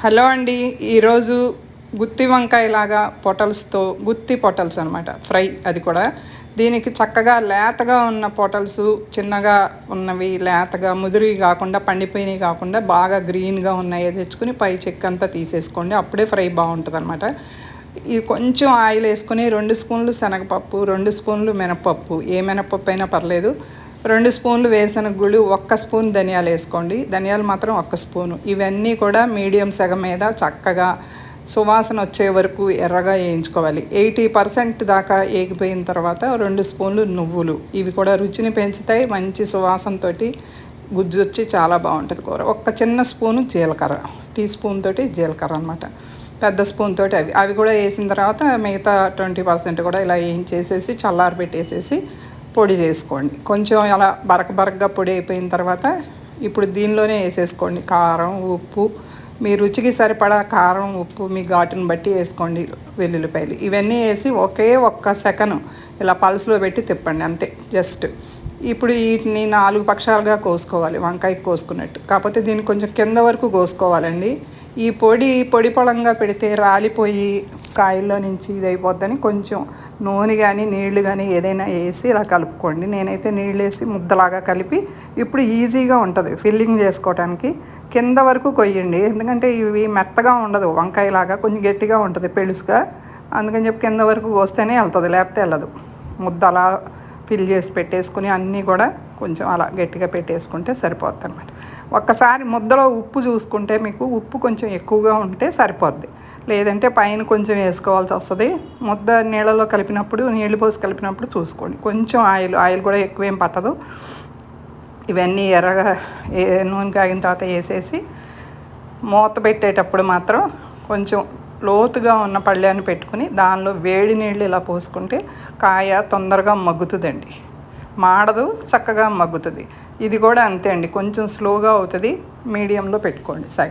Hello అండి ఈరోజు గుత్తి వంకాయలాగా పొటల్స్తో గుత్తి పొటల్స్ అనమాట ఫ్రై అది కూడా. దీనికి చక్కగా లేతగా ఉన్న పొటల్స్ చిన్నగా ఉన్నవి లేతగా ముదిరి కాకుండా పండిపోయినవి కాకుండా బాగా గ్రీన్గా ఉన్నాయి తెచ్చుకుని పై చెక్క అంతా తీసేసుకోండి అప్పుడే ఫ్రై బాగుంటుంది అనమాట ఈ కొంచెం ఆయిల్ వేసుకొని రెండు స్పూన్లు శనగపప్పు రెండు స్పూన్లు మినపప్పు. ఏ మినపప్పు అయినా పర్లేదు. రెండు స్పూన్లు వేసిన గుళ్ళు ఒక్క స్పూన్ ధనియాలు వేసుకోండి. ధనియాలు మాత్రం ఒక్క స్పూను. ఇవన్నీ కూడా మీడియం సెగ మీద చక్కగా సువాసన వచ్చే వరకు ఎర్రగా వేయించుకోవాలి. ఎయిటీ పర్సెంట్ దాకా ఏగిపోయిన తర్వాత రెండు స్పూన్లు నువ్వులు. ఇవి కూడా రుచిని పెంచుతాయి మంచి సువాసనతో గుజ్జు వచ్చి చాలా బాగుంటుంది కూర. ఒక్క చిన్న స్పూను జీలకర్ర. టీ స్పూన్ తోటి జీలకర్ర అనమాట పెద్ద స్పూన్ తోటి అవి. అవి కూడా వేసిన తర్వాత మిగతా ట్వంటీ పర్సెంట్ కూడా ఇలా వేయించేసేసి చల్లారి పెట్టేసేసి పొడి చేసుకోండి. కొంచెం అలా బరక బరకగా పొడి అయిపోయిన తర్వాత ఇప్పుడు దీనిలోనే వేసేసుకోండి. కారం ఉప్పు. మీ రుచికి సరిపడా కారం ఉప్పు మీ ఘాటును బట్టి వేసుకోండి వెల్లుల్లిపాయలు. ఇవన్నీ వేసి ఒకే ఒక్క సెకను ఇలా పల్స్లో పెట్టి తిప్పండి అంతే జస్ట్. ఇప్పుడు వీటిని నాలుగు పక్షాలుగా కోసుకోవాలి వంకాయకి కోసుకున్నట్టు. కాకపోతే దీన్ని కొంచెం కింద వరకు కోసుకోవాలండి. ఈ పొడి పొడి పొలంగా పెడితే రాలిపోయి కాయల్లో నుంచి ఇది అయిపోద్దని కొంచెం నూనె కానీ నీళ్ళు కానీ ఏదైనా వేసి ఇలా కలుపుకోండి. నేనైతే నీళ్ళు వేసి ముద్దలాగా కలిపి ఇప్పుడు ఈజీగా ఉంటుంది ఫిల్లింగ్ చేసుకోవడానికి కింద వరకు కొయ్యండి. ఎందుకంటే ఇవి మెత్తగా ఉండదు. వంకాయలాగా కొంచెం గట్టిగా ఉంటుంది పెలుసుగా. అందుకని చెప్పి కింద వరకు కోస్తేనే వెళ్తుంది లేకపోతే వెళ్ళదు. ముద్ద అలా ఫిల్ చేసి పెట్టేసుకుని అన్నీ కూడా కొంచెం అలా గట్టిగా పెట్టేసుకుంటే సరిపోద్ది అనమాట ఒక్కసారి ముద్దలో ఉప్పు చూసుకుంటే మీకు ఉప్పు కొంచెం ఎక్కువగా ఉంటే సరిపోద్ది. లేదంటే పైన కొంచెం వేసుకోవాల్సి వస్తుంది. ముద్ద నీళ్ళలో కలిపినప్పుడు నీళ్ళు పోసి కలిపినప్పుడు చూసుకోండి. కొంచెం ఆయిల్ ఆయిల్ కూడా ఎక్కువేం పట్టదు. ఇవన్నీ ఎర్రగా ఏ నూనె కాగిన తర్వాత వేసేసి మూత పెట్టేటప్పుడు మాత్రం కొంచెం లోతుగా ఉన్న పళ్ళాన్ని పెట్టుకుని దానిలో వేడి నీళ్ళు ఇలా పోసుకుంటే కాయ తొందరగా మగ్గుతుందండి. మాడదు చక్కగా మగ్గుతుంది. ఇది కూడా అంతే అండి. కొంచెం స్లోగా అవుతుంది. మీడియంలో పెట్టుకోండి సగ.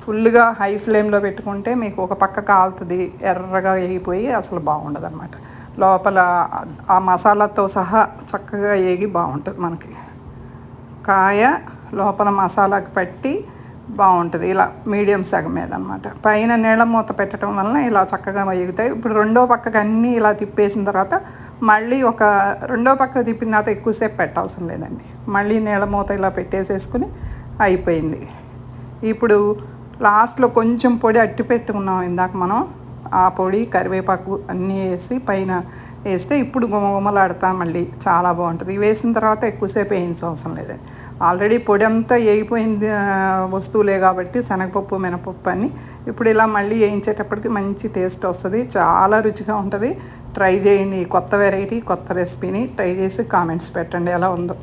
ఫుల్గా హై ఫ్లేమ్లో పెట్టుకుంటే మీకు ఒక పక్క కాలుతుంది ఎర్రగా వేగిపోయి అసలు బాగుండదు అనమాట లోపల ఆ మసాలాతో సహా చక్కగా వేగి బాగుంటుంది మనకి. కాయ లోపల మసాలాకి పట్టి బాగుంటుంది. ఇలా మీడియం సగం మీద అనమాట పైన నీళ్ళ మూత పెట్టడం వలన ఇలా చక్కగా వేగుతాయి ఇప్పుడు రెండో పక్కకి అన్నీ ఇలా తిప్పేసిన తర్వాత మళ్ళీ ఒక రెండో పక్క తిప్పిన తర్వాత ఎక్కువసేపు పెట్టవసరం లేదండి. మళ్ళీ నీళ్ళ మూత ఇలా పెట్టేసేసుకుని అయిపోయింది. ఇప్పుడు లాస్ట్లో కొంచెం పొడి అట్టి పెట్టుకున్నాం ఇందాక మనం. ఆ పొడి కరివేపాకు అన్నీ వేసి పైన వేస్తే ఇప్పుడు గుమగుమలాడతా మళ్ళీ చాలా బాగుంటుంది. వేసిన తర్వాత ఎక్కువసేపు వేయించవసరం అవసరం లేదండి. ఆల్రెడీ పొడి అంతా వేగిపోయింది వస్తువులే కాబట్టి శనగపప్పు మినపప్పు అని ఇప్పుడు ఇలా మళ్ళీ వేయించేటప్పటికి మంచి టేస్ట్ వస్తుంది. చాలా రుచిగా ఉంటుంది. ట్రై చేయండి కొత్త వెరైటీ కొత్త రెసిపీని ట్రై చేసి కామెంట్స్ పెట్టండి ఎలా ఉందో.